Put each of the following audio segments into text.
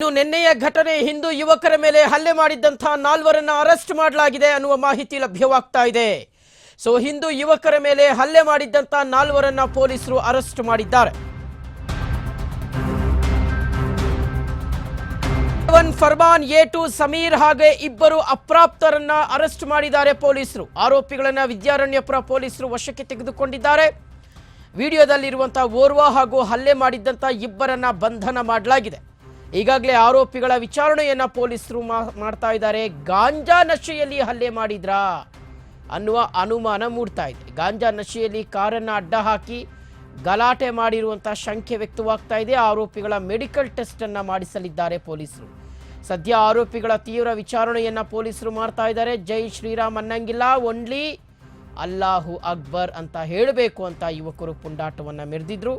ಇನ್ನು ನಿನ್ನೆಯ ಘಟನೆ ಹಿಂದೂ ಯುವಕರ ಮೇಲೆ ಹಲ್ಲೆ ಮಾಡಿದ್ದಂತಹ ನಾಲ್ವರನ್ನ ಅರೆಸ್ಟ್ ಮಾಡಲಾಗಿದೆ ಅನ್ನುವ ಮಾಹಿತಿ ಲಭ್ಯವಾಗ್ತಾ ಇದೆ. ಸೊ, ಹಿಂದೂ ಯುವಕರ ಮೇಲೆ ಹಲ್ಲೆ ಮಾಡಿದ್ದಂತಹ ನಾಲ್ವರನ್ನ ಪೊಲೀಸರು ಅರೆಸ್ಟ್ ಮಾಡಿದ್ದಾರೆ. ಫರ್ಮಾನ್, ಎ ಟು ಸಮೀರ್ ಹಾಗೆ ಇಬ್ಬರು ಅಪ್ರಾಪ್ತರನ್ನ ಅರೆಸ್ಟ್ ಮಾಡಿದ್ದಾರೆ ಪೊಲೀಸರು. ಆರೋಪಿಗಳನ್ನ ವಿದ್ಯಾರಣ್ಯಪುರ ಪೊಲೀಸರು ವಶಕ್ಕೆ ತೆಗೆದುಕೊಂಡಿದ್ದಾರೆ. ವಿಡಿಯೋದಲ್ಲಿರುವಂತಹ ಓರ್ವ ಹಾಗೂ ಹಲ್ಲೆ ಮಾಡಿದ್ದಂತಹ ಇಬ್ಬರನ್ನ ಬಂಧನ ಮಾಡಲಾಗಿದೆ. ಈಗಾಗಲೇ ಆರೋಪಿಗಳ ವಿಚಾರಣೆಯನ್ನ ಪೊಲೀಸರು ಮಾಡ್ತಾ ಇದ್ದಾರೆ. ಗಾಂಜಾ ನಶೆಯಲ್ಲಿ ಹಲ್ಲೆ ಮಾಡಿದ್ರಾ? ಅನ್ನುವ ಅನುಮಾನ ಮೂಡ್ತಾ ಇದೆ. ಗಾಂಜಾ ನಶೆಯಲ್ಲಿ ಕಾರನ್ನ ಅಡ್ಡ ಹಾಕಿ ಗಲಾಟೆ ಮಾಡಿರುವಂತಹ ಶಂಕೆ ವ್ಯಕ್ತವಾಗ್ತಾ ಇದೆ. ಆರೋಪಿಗಳ ಮೆಡಿಕಲ್ ಟೆಸ್ಟ್ ಅನ್ನ ಮಾಡಿಸಲಿದ್ದಾರೆ ಪೊಲೀಸರು. ಸದ್ಯ ಆರೋಪಿಗಳ ತೀವ್ರ ವಿಚಾರಣೆಯನ್ನ ಪೊಲೀಸರು ಮಾಡ್ತಾ ಇದ್ದಾರೆ. ಜೈ ಶ್ರೀರಾಮ್ ಅನ್ನಂಗಿಲ್ಲ. ಓನ್ಲಿ ಅಲ್ಲಾಹು ಅಕ್ಬರ್ ಅಂತ ಹೇಳಬೇಕು ಅಂತ ಯುವಕರು ಪುಂಡಾಟವನ್ನು ಮೆರೆದಿದ್ರು.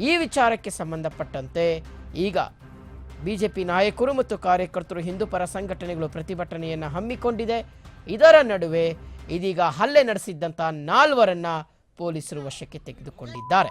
ಈ ವಿಚಾರಕ್ಕೆ ಸಂಬಂಧಪಟ್ಟಂತೆ ಈಗ ಬಿಜೆಪಿ ನಾಯಕರು ಮತ್ತು ಕಾರ್ಯಕರ್ತರು ಹಿಂದೂ ಪರ ಸಂಘಟನೆಗಳು ಪ್ರತಿಭಟನೆಯನ್ನು ಹಮ್ಮಿಕೊಂಡಿದೆ. ಇದರ ನಡುವೆ ಇದೀಗ ಹಲ್ಲೆ ನಡೆಸಿದ್ದಂಥ ನಾಲ್ವರನ್ನ ಪೊಲೀಸರು ವಶಕ್ಕೆ ತೆಗೆದುಕೊಂಡಿದ್ದಾರೆ.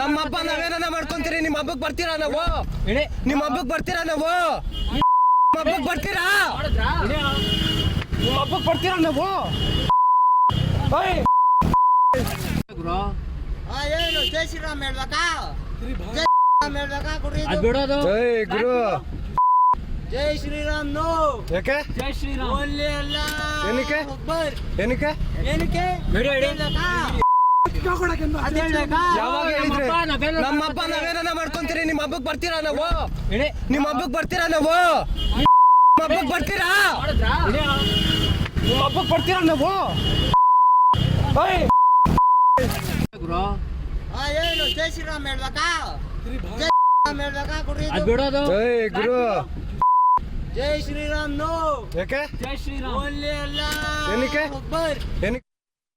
ನಮ್ಮ ಹಬ್ಬ ನಾವೇನ ಮಾಡ್ಕೊಂತೀರಿ? ನಿಮ್ಮ ಹಬ್ಬಕ್ಕೆ ಬರ್ತೀರಾ ನಾವು? ನಿಮ್ಮ ಹಬ್ಬಕ್ಕೆ ಬರ್ತೀರಾ ನಾವು? ನಿಮ್ಮ ಹಬ್ಬಕ್ ಬರ್ತೀರಾ? ನಿಮ್ಮ ಹಬ್ಬಕ್ಕೆ ಬರ್ತೀರಾ ನಾವು? ಏನು? ಜೈ ಶ್ರೀರಾಮ್ ಹೇಳ್ಬೇಕಾ? ಜೈ ಶ್ರೀರಾಮ್ ಹೇಳ್ಬೇಕಾ. ಜೈ ಗುರು. ಜೈ ಶ್ರೀರಾಮ್ ನೋ. ಯಾಕೆ? ಜೈ ಶ್ರೀರಾಮ್. ಏನಕ್ಕೆ? ಏನಕ್ಕೆ? ಏನಕ್ಕೆ? ನಮ್ಮ ಹಬ್ಬ ನಾವೇನ ಮಾಡ್ಕೊಂತೀರಿ? ನಿಮ್ಮ ಹಬ್ಬಕ್ ಬರ್ತೀರಾ ನಾವು? ನಿಮ್ಮ ಹಬ್ಬಕ್ ಬರ್ತೀರಾ ನಾವು? ನಿಮ್ಮ ಹಬ್ಬಕ್ ಬರ್ತೀರಾ? ನಿಮ್ಮ ಹಬ್ಬಕ್ ಬರ್ತೀರಾ ನಾವು? ಓಯ್! ಆ, ಏನು? ಜೈ ಶ್ರೀರಾಮ್ ಹೇಳ್ಬೇಕಾ? ಜೈ ಶ್ರೀರಾಮ್ ಹೇಳ್ಬೇಕಾ. ಜೈ ಗುರು. ಜೈ ಶ್ರೀರಾಮ್ ನೋ. ಯಾಕೆ? ಜೈ ಶ್ರೀರಾಮ್. ಏನಕ್ಕೆ? ಅಕ್ಬರ್ ಏನಕ್ಕೆ?